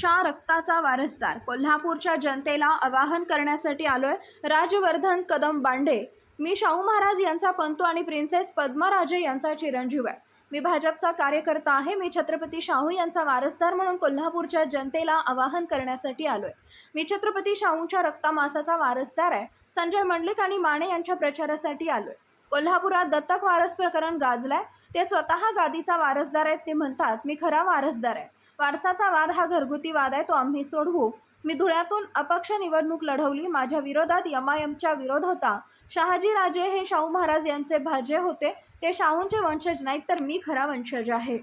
च्या रक्ताचा वारसदार. कोल्हापूरच्या जनतेला आवाहन करण्यासाठी आलोय राजवर्धन कदम बांडे. मी शाहू महाराज यांचा पंतू आणि प्रिन्सेस पद्मराजे यांचा चिरंजीव आहे. मी भाजपचा कार्यकर्ता आहे. मी छत्रपती शाहू यांचा वारसदार म्हणून कोल्हापूरच्या जनतेला आवाहन करण्यासाठी आलोय. मी छत्रपती शाहूंच्या रक्तामासाचा वारसदार आहे. संजय मंडलिक आणि माने यांच्या प्रचारासाठी आलोय. कोल्हापुरात दत्तक वारस प्रकरण गाजलंय. ते स्वतः गादीचा वारसदार आहेत ते म्हणतात मी खरा वारसदार आहे. वारसाचा वाद हा घरगुती वाद आहे तो आम्ही सोडवू. मी धुळ्यातून अपक्ष निवडणूक लढवली माझ्या विरोधात यमायमच्या विरोध होता. शहाजीराजे हे शाहू महाराज यांचे भाजे होते. ते शाहूंचे वंशज नाहीत तर मी खरा वंशज आहे.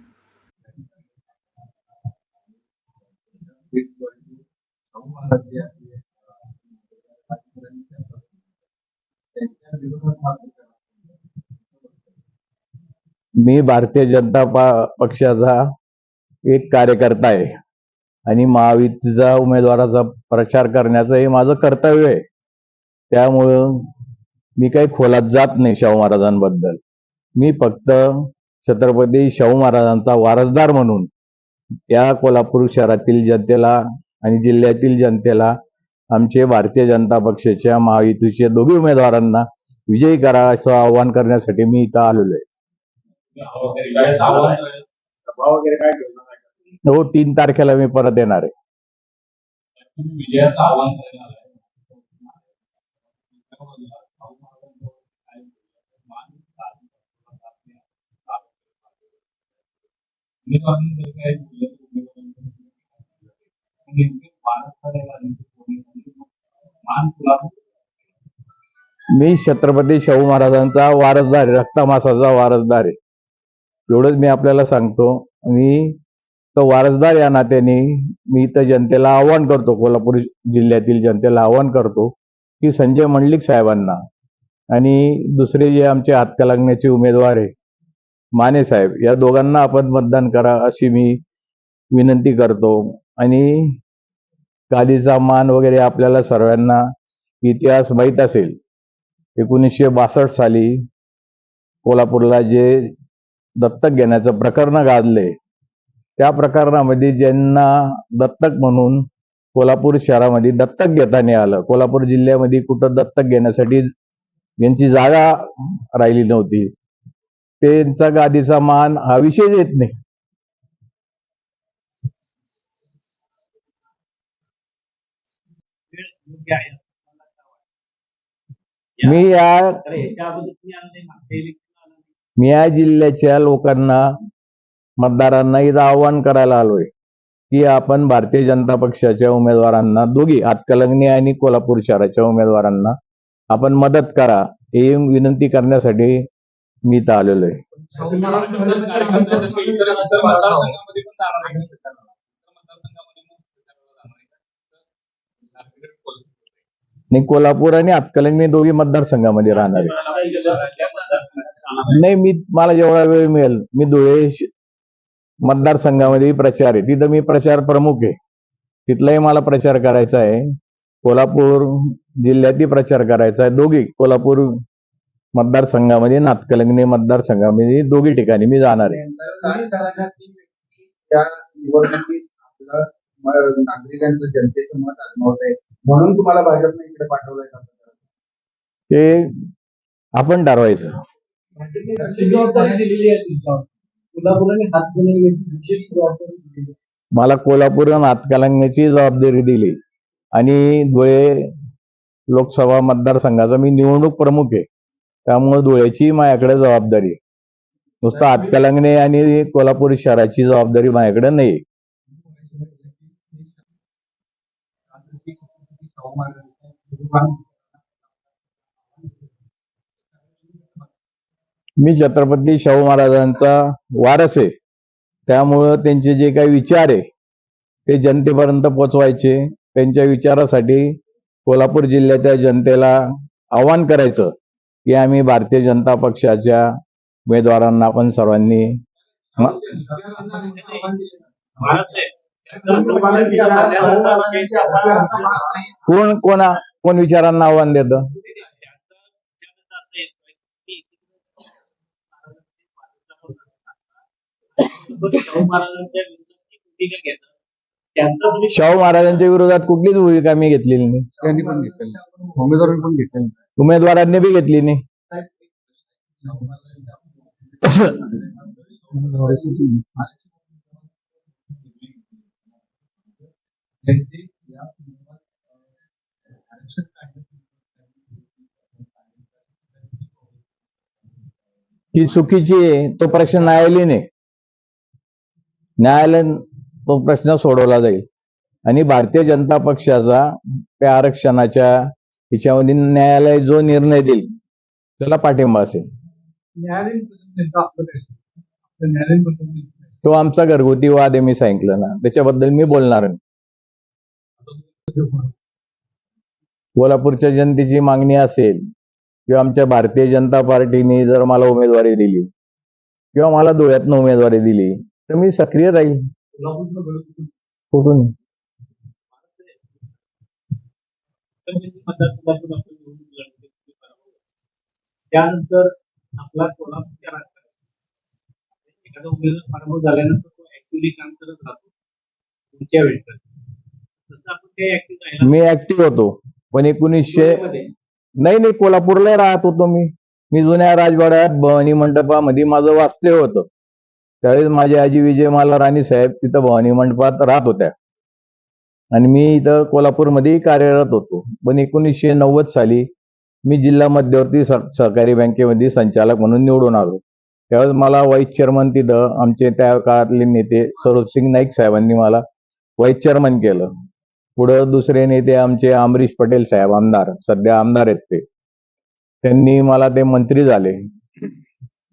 मी भारतीय जनता पक्षाचा एक कार्यकर्ता आहे. आणि महायुतीचा उमेदवाराचा प्रचार करण्याचं हे माझं कर्तव्य आहे. त्यामुळं मी काही खोलात जात नाही शाहू महाराजांबद्दल. मी फक्त छत्रपती शाहू महाराजांचा वारसदार म्हणून या कोल्हापूर शहरातील जनतेला आणि जिल्ह्यातील जनतेला आमचे भारतीय जनता पक्षाच्या महायुतीचे दोघी उमेदवारांना विजयी करा असं आवाहन करण्यासाठी मी इथं आलेलो आहे. हो तीन तारखेला मी परत येणार आहे. मी छत्रपती शाहू महाराजांचा वारसदार रक्तामासाचा वारसदार आहे. एवढंच मी आपल्याला सांगतो. आणि तर वारसदार या नात्याने मी इथं जनतेला आव्हान करतो कोल्हापूर जिल्ह्यातील जनतेला आव्हान करतो की संजय मंडलिक साहेबांना आणि दुसरे जे आमचे हातकलांगण्याचे उमेदवार आहे माने साहेब या दोघांना आपण मतदान करा अशी मी विनंती करतो. आणि गादीचा मान वगैरे आपल्याला सर्वांना इतिहास माहीत असेल एकोणीसशे बासष्ट साली कोल्हापूरला जे दत्तक घेण्याचं प्रकरण गाजले त्या प्रकरणामध्ये ज्यांना दत्तक म्हणून कोल्हापूर शहरामध्ये दत्तक घेताना आलं. कोल्हापूर जिल्ह्यामध्ये कुठं दत्तक घेण्यासाठी यांची जागा राहिली नव्हती त्यांचा गादीचा मान हा विषय येत नाही. मी या मी या जिल्ह्याच्या लोकांना मतदारांना इथं आव्हान करायला आलोय की आपण भारतीय जनता पक्षाच्या उमेदवारांना दोघी हातकलंगणी आणि कोल्हापूर शहराच्या उमेदवारांना आपण मदत करा हे विनंती करण्यासाठी मी इथं आलेलो आहे. नाही कोल्हापूर आणि हातकलंगणी दोघी मतदारसंघामध्ये राहणार आहे नाही मी मला जेवढा वेळ मिळेल मी धुळे मतदारसंघामध्ये प्रचार आहे. तिथं मी प्रचार प्रमुख आहे. तिथलाही मला प्रचार करायचा आहे. कोल्हापूर जिल्ह्यातही प्रचार करायचा आहे. दोघी कोल्हापूर मतदारसंघामध्ये नातकलंगणी मतदारसंघामध्ये दोघी ठिकाणी मी जाणार आहे. त्या निवडणुकीत आपलं नागरिकांचं जनतेचं मत आहे म्हणून तुम्हाला भाजपने इकडे पाठवलंय का? ते आपण ठरवायचं. दिलेली आहे तुमच्यावर. कोल्हापुराने विशेष जबाबदारी आहे. मला कोल्हापूर आणि हातकलंगण्याची जबाबदारी दिली. आणि धुळे लोकसभा मतदारसंघाचा मी निवडणूक प्रमुख आहे. त्यामुळे धुळ्याची माझ्याकडे जबाबदारी आहे. नुसतं हातकलंगणे आणि कोल्हापूर शहराची जबाबदारी माझ्याकडे नाही. मी छत्रपती शाहू महाराजांचा वारस आहे. त्यामुळं त्यांचे जे काही विचार आहे ते जनतेपर्यंत पोचवायचे त्यांच्या विचारासाठी कोल्हापूर जिल्ह्याच्या जनतेला आवाहन करायचं की आम्ही भारतीय जनता पक्षाच्या उमेदवारांना आपण सर्वांनी कोण कोणा कोण विचारांना आव्हान देतं? शाहू महाराजांच्या विरोधात भूमिका घेतात त्यांचा तुम्ही शाहू महाराजांच्या विरोधात कुठलीच भूमिका मी घेतलेली नाही. त्यांनी पण घेतलेलं उमेदवारांनी पण घेतलेलं उमेदवारांनी बी घेतली नाही. ही चुकीची आहे तो प्रश्न न्यायालयाने न्यायालयाने तो प्रश्न सोडवला जाईल. आणि भारतीय जनता पक्षाचा त्या आरक्षणाच्या हिच्यामध्ये न्यायालय जो निर्णय देईल त्याला पाठिंबा असेल. तो आमचा घरगुती वाद आहे मी सांगितलं ना. त्याच्याबद्दल मी बोलणार नाही कोल्हापूरच्या जनतेची मागणी असेल किंवा आमच्या भारतीय जनता पार्टीने जर मला उमेदवारी दिली किंवा मला धुळ्यातनं उमेदवारी दिली तर मी सक्रिय राहील. कुठून. त्यानंतर आपला कोल्हापूरच्या राजकारणात एखादा उमेदवार पराभव झाल्यानंतर तो काम करत राहतो. पुढच्या वेळेस मी ऍक्टिव्ह होतो. पण एकोणीसशे नाही नाही कोल्हापूरला राहत होतो मी. मी जुन्या राजवाड्यात भवानी मंडपामध्ये माझं वास्तव्य होतं. त्यावेळेस माझी आजी विजयमाला राणी साहेब तिथं भवानी मंडपात राहत होत्या. आणि मी इथं कोल्हापूरमध्ये कार्यरत होतो. पण एकोणीसशे नव्वद साली मी जिल्हा मध्यवर्ती सहकारी बँकेमध्ये संचालक म्हणून निवडून आलो. त्यावेळेस मला व्हाईस चेअरमन तिथं आमचे त्या काळातले नेते सरोजसिंग नाईक साहेबांनी मला व्हाईस चेअरमन केलं. पुढं दुसरे नेते आमचे अमरीश पटेल साहेब आमदार सध्या आमदार आहेत ते. त्यांनी मला ते मंत्री झाले.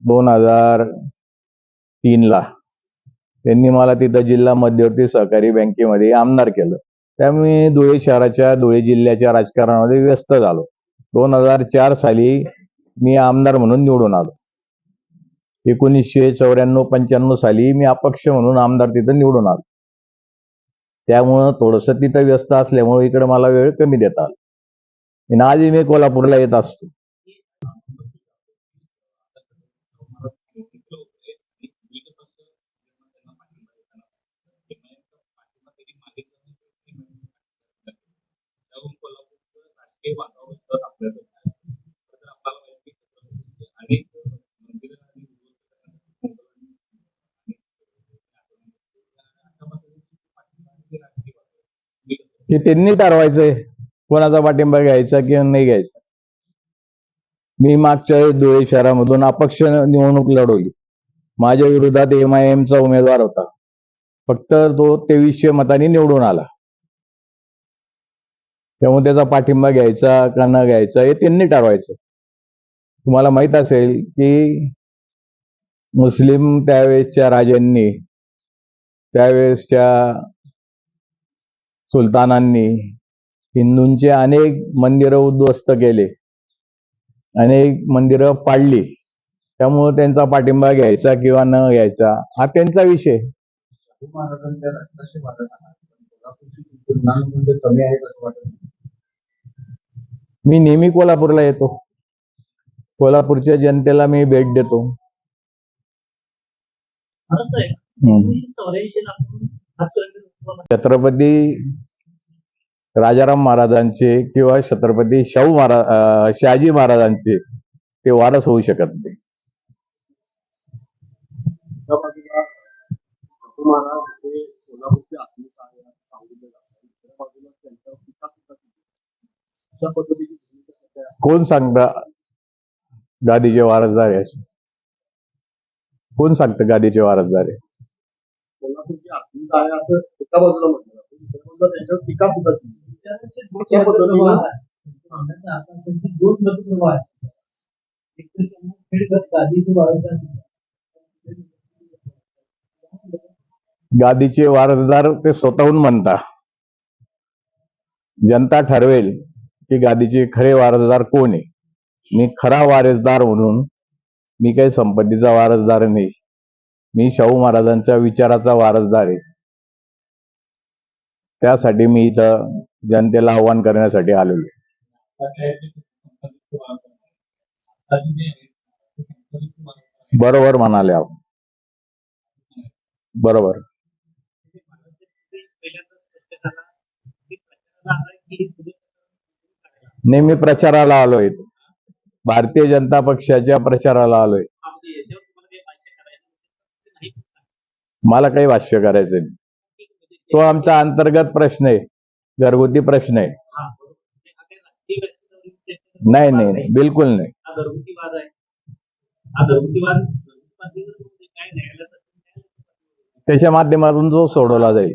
दोन हजार तीनला. त्यांनी मला तिथं जिल्हा मध्यवर्ती सहकारी बँकेमध्ये आमदार केलं. त्यामुळे धुळे शहराच्या धुळे जिल्ह्याच्या राजकारणामध्ये व्यस्त झालो. दोन हजार चार साली मी आमदार म्हणून निवडून आलो. एकोणीसशे चौऱ्याण्णव पंच्याण्णव साली मी अपक्ष म्हणून आमदार तिथं निवडून आलो. त्यामुळं थोडंसं तिथं व्यस्त असल्यामुळे इकडे मला वेळ कमी देता आला. आणि आजही मी कोल्हापूरला येत असतो. अनेक मंदिरं आणि त्यांनी ठरवायचंय. कोणाचा पाठिंबा घ्यायचा किंवा नाही घ्यायचा. मी मागच्या धुळे शहरामधून अपक्ष निवडणूक लढवली. माझ्या विरोधात एम आय एमचा उमेदवार होता. फक्त तो तेवीसशे मतांनी निवडून आला. त्यामुळे त्याचा पाठिंबा घ्यायचा का न घ्यायचा हे त्यांनी ठरवायचं. तुम्हाला माहीत असेल की मुस्लिम त्यावेळेसच्या राजांनी त्यावेळेसच्या सुलतानांनी हिंदूंचे अनेक मंदिरं उद्ध्वस्त केले अनेक मंदिरं पाडली. त्यामुळे त्यांचा पाठिंबा घ्यायचा किंवा न घ्यायचा हा त्यांचा विषय. शाहू महाराजांच्या रक्ताशी वाटत आहात पण कोल्हापूरची तुलना म्हणजे कमी आहे असं वाटत नाही. मी नेहमी कोल्हापूरला येतो. कोल्हापूरच्या जनतेला मी भेट देतो. छत्रपती राजाराम महाराजांचे किंवा छत्रपती शाहू महाराज शहाजी महाराजांचे ते वारस होऊ शकत नाही. त्या अशा पद्धतीची भूमिका सध्या कोण सांगता गादीचे वारसदार आहे? असे? कोण सांगतं गादीचे वारसदार आहे? कोल्हापूरची आत्मीय आहे असं एका बाजूला म्हटलं जातं. दुसऱ्या बाजूला त्यांच्यावर टीका सुद्धा केली जाते. अशा पद्धतीनं सांगण्याचा अर्थ असेल की दोन प्रभुत्व आहेत एक तर त्यांना खेळ गादीचे बाळगतात गादीचे वारसदार ते स्वतःहून म्हणता. जनता ठरवेल. की गादीचे खरे वारसदार कोण आहे? मी खरा वारसदार म्हणून मी काही संपत्तीचा वारसदार नाही. मी शाहू महाराजांच्या विचाराचा वारसदार आहे. त्यासाठी मी इथं जनतेला आव्हान करण्यासाठी आलेलो आहे. बरोबर म्हणाले आपण. बरोबर. नेहमी प्रचाराला आलोय. भारतीय जनता पक्षाच्या प्रचाराला आलोय. मला काही भाष्य करायचं नाही तो आमचा अंतर्गत प्रश्न आहे. घरगुती प्रश्न आहे. नाही नाही नाही. बिलकुल नाही. हा आहे हा घरगुती काय त्याच्या माध्यमातून जो सोडवला जाईल.